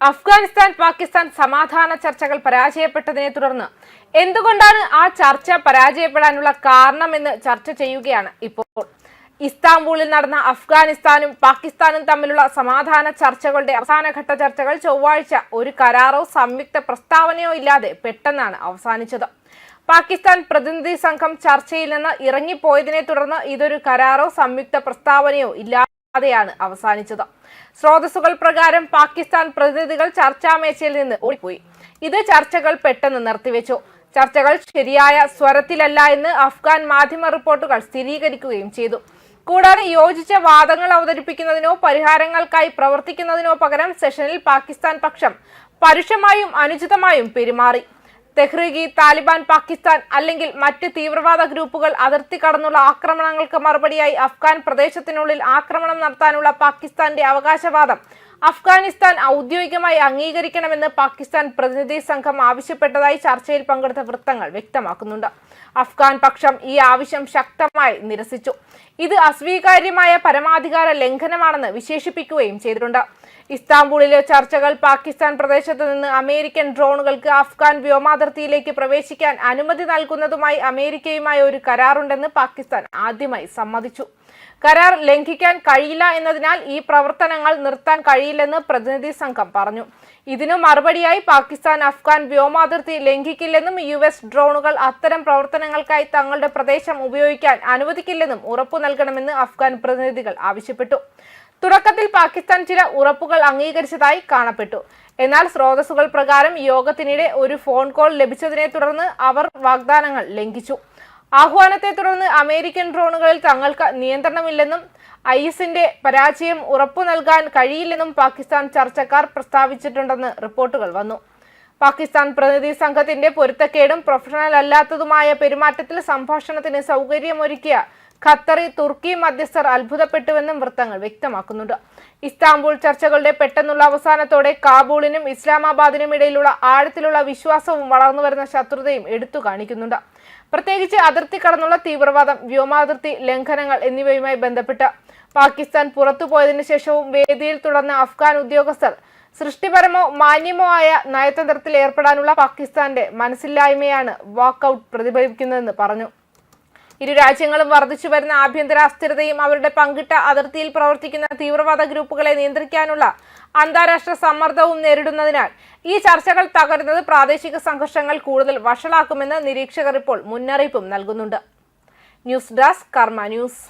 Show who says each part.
Speaker 1: അഫ്ഗാനിസ്ഥാൻ പാകിസ്ഥാൻ സമാധാന ചർച്ചകൾ പരാജയപ്പെട്ടതിനെ തുടർന്ന് എന്തുകൊണ്ടാണ് ആ ചർച്ച പരാജയപ്പെടാനുള്ള കാരണം എന്ന് ചർച്ച ചെയ്യുകയാണ് ഇപ്പോൾ. ഇസ്താംബൂളിൽ നടന്ന അഫ്ഗാനിസ്ഥാനും പാകിസ്ഥാനും തമ്മിലുള്ള സമാധാന ചർച്ചകളുടെ അവസാനഘട്ട ചർച്ചകൾ ചൊവ്വാഴ്ച ഒരു കരാറോ സംയുക്ത പ്രസ്താവനയോ ഇല്ലാതെ പെട്ടെന്നാണ് അവസാനിച്ചത്. പാകിസ്ഥാൻ പ്രതിനിധി സംഘം ചർച്ചയിൽ നിന്ന് ഇറങ്ങിപ്പോയതിനെ തുടർന്ന് ഇതൊരു കരാറോ സംയുക്ത പ്രസ്താവനയോ ഇല്ലാതെയാണ് അവസാനിച്ചത്. സ്രോതസ്സുകൾ പ്രകാരം പാകിസ്ഥാൻ പ്രതിനിധികൾ ചർച്ചാമേശയിൽ നിന്ന് ഓടിപ്പോയി. ഇത് ചർച്ചകൾ പെട്ടെന്ന് നിർത്തിവെച്ചു. ചർച്ചകൾ ശരിയായ സ്വരത്തിലല്ല എന്ന് അഫ്ഗാൻ മാധ്യമ റിപ്പോർട്ടുകൾ സ്ഥിരീകരിക്കുകയും ചെയ്തു. കൂടാതെ യോജിച്ച വാദങ്ങൾ അവതരിപ്പിക്കുന്നതിനോ പരിഹാരങ്ങൾക്കായി പ്രവർത്തിക്കുന്നതിനോ പകരം സെഷനിൽ പാകിസ്ഥാൻ പക്ഷം പരുഷമായും അനുചിതമായും പെരുമാറി. തെഹ്രീഗി താലിബാൻ പാകിസ്ഥാൻ അല്ലെങ്കിൽ മറ്റ് തീവ്രവാദ ഗ്രൂപ്പുകൾ അതിർത്തി കടന്നുള്ള ആക്രമണങ്ങൾക്ക് മറുപടിയായി അഫ്ഗാൻ പ്രദേശത്തിനുള്ളിൽ ആക്രമണം നടത്താനുള്ള പാകിസ്ഥാന്റെ അവകാശവാദം അഫ്ഗാനിസ്ഥാൻ ഔദ്യോഗികമായി അംഗീകരിക്കണമെന്ന് പാകിസ്ഥാൻ പ്രതിനിധി സംഘം ആവശ്യപ്പെട്ടതായി ചർച്ചയിൽ പങ്കെടുത്ത വൃത്തങ്ങൾ വ്യക്തമാക്കുന്നുണ്ട്. അഫ്ഗാൻ പക്ഷം ഈ ആവശ്യം ശക്തമായി നിരസിച്ചു. ഇത് അസ്വീകാര്യമായ പരമാധികാര ലംഘനമാണെന്ന് വിശേഷിപ്പിക്കുകയും ചെയ്തിട്ടുണ്ട്. ഇസ്താംബൂളിലെ ചർച്ചകൾ പാകിസ്ഥാൻ പ്രദേശത്ത് നിന്ന് അമേരിക്കൻ ഡ്രോണുകൾക്ക് അഫ്ഗാൻ വ്യോമാതിർത്തിയിലേക്ക് പ്രവേശിക്കാൻ അനുമതി നൽകുന്നതുമായി അമേരിക്കയുമായി ഒരു കരാറുണ്ടെന്ന് പാകിസ്ഥാൻ ആദ്യമായി സമ്മതിച്ചു. കരാർ ലംഘിക്കാൻ കഴിയില്ല എന്നതിനാൽ ഈ പ്രവർത്തനങ്ങൾ നിർത്താൻ കഴിയില്ലെന്ന് പ്രതിനിധി സംഘം പറഞ്ഞു. ഇതിനു മറുപടിയായി പാകിസ്ഥാൻ അഫ്ഗാൻ വ്യോമാതിർത്തി ലംഘിക്കില്ലെന്നും യു എസ് ഡ്രോണുകൾ അത്തരം പ്രവർത്തനങ്ങൾക്കായി തങ്ങളുടെ പ്രദേശം ഉപയോഗിക്കാൻ അനുവദിക്കില്ലെന്നും ഉറപ്പു നൽകണമെന്ന് അഫ്ഗാൻ പ്രതിനിധികൾ ആവശ്യപ്പെട്ടു. തുടക്കത്തിൽ പാകിസ്ഥാൻ ചില ഉറപ്പുകൾ അംഗീകരിച്ചതായി കാണപ്പെട്ടു. എന്നാൽ സ്രോതസ്സുകൾ പ്രകാരം യോഗത്തിനിടെ ഒരു ഫോൺ കോൾ ലഭിച്ചതിനെ തുടർന്ന് അവർ വാഗ്ദാനങ്ങൾ ലംഘിച്ചു. ആഹ്വാനത്തെ തുടർന്ന് അമേരിക്കൻ ഡ്രോണുകളിൽ തങ്ങൾക്ക് നിയന്ത്രണമില്ലെന്നും ഐ എസിന്റെ പരാജയം ഉറപ്പു നൽകാൻ കഴിയില്ലെന്നും പാകിസ്ഥാൻ ചർച്ചക്കാർ പ്രസ്താവിച്ചിട്ടുണ്ടെന്ന് റിപ്പോർട്ടുകൾ വന്നു. പാകിസ്ഥാൻ പ്രതിനിധി സംഘത്തിന്റെ പൊരുത്തക്കേടും പ്രൊഫഷണൽ അല്ലാത്തതുമായ പെരുമാറ്റത്തിൽ സംഭാഷണത്തിന് സൗകര്യമൊരുക്കിയ ഖത്തറി തുർക്കി മധ്യസ്ഥർ അത്ഭുതപ്പെട്ടുവെന്നും വൃത്തങ്ങൾ വ്യക്തമാക്കുന്നുണ്ട്. ഇസ്താംബൂൾ ചർച്ചകളുടെ പെട്ടെന്നുള്ള അവസാനത്തോടെ കാബൂളിനും ഇസ്ലാമാബാദിനും ഇടയിലുള്ള ആഴത്തിലുള്ള വിശ്വാസവും വളർന്നുവരുന്ന ശത്രുതയും എടുത്തു കാണിക്കുന്നുണ്ട്. പ്രത്യേകിച്ച് അതിർത്തി കടന്നുള്ള തീവ്രവാദം വ്യോമാതിർത്തി ലംഘനങ്ങൾ എന്നിവയുമായി ബന്ധപ്പെട്ട് പാകിസ്ഥാൻ പുറത്തുപോയതിനു ശേഷവും വേദിയിൽ തുടർന്ന അഫ്ഗാൻ ഉദ്യോഗസ്ഥർ സൃഷ്ടിപരമോ മാന്യമോ ആയ നയതന്ത്രത്തിൽ ഏർപ്പെടാനുള്ള പാകിസ്ഥാന്റെ മനസ്സില്ലായ്മയാണ് വാക്കൌട്ട് പ്രതിഫലിക്കുന്നതെന്ന് പറഞ്ഞു. ഇരു രാജ്യങ്ങളും വർദ്ധിച്ചു വരുന്ന ആഭ്യന്തര അസ്ഥിരതയും അവരുടെ പങ്കിട്ട അതിർത്തിയിൽ പ്രവർത്തിക്കുന്ന തീവ്രവാദ ഗ്രൂപ്പുകളെ നിയന്ത്രിക്കാനുള്ള അന്താരാഷ്ട്ര സമ്മർദ്ദവും നേരിടുന്നതിനാൽ ഈ ചർച്ചകൾ തകരുന്നത് പ്രാദേശിക സംഘർഷങ്ങൾ കൂടുതൽ വഷളാക്കുമെന്ന് നിരീക്ഷകർ ഇപ്പോൾ മുന്നറിയിപ്പും നൽകുന്നുണ്ട്. News desk Karma news.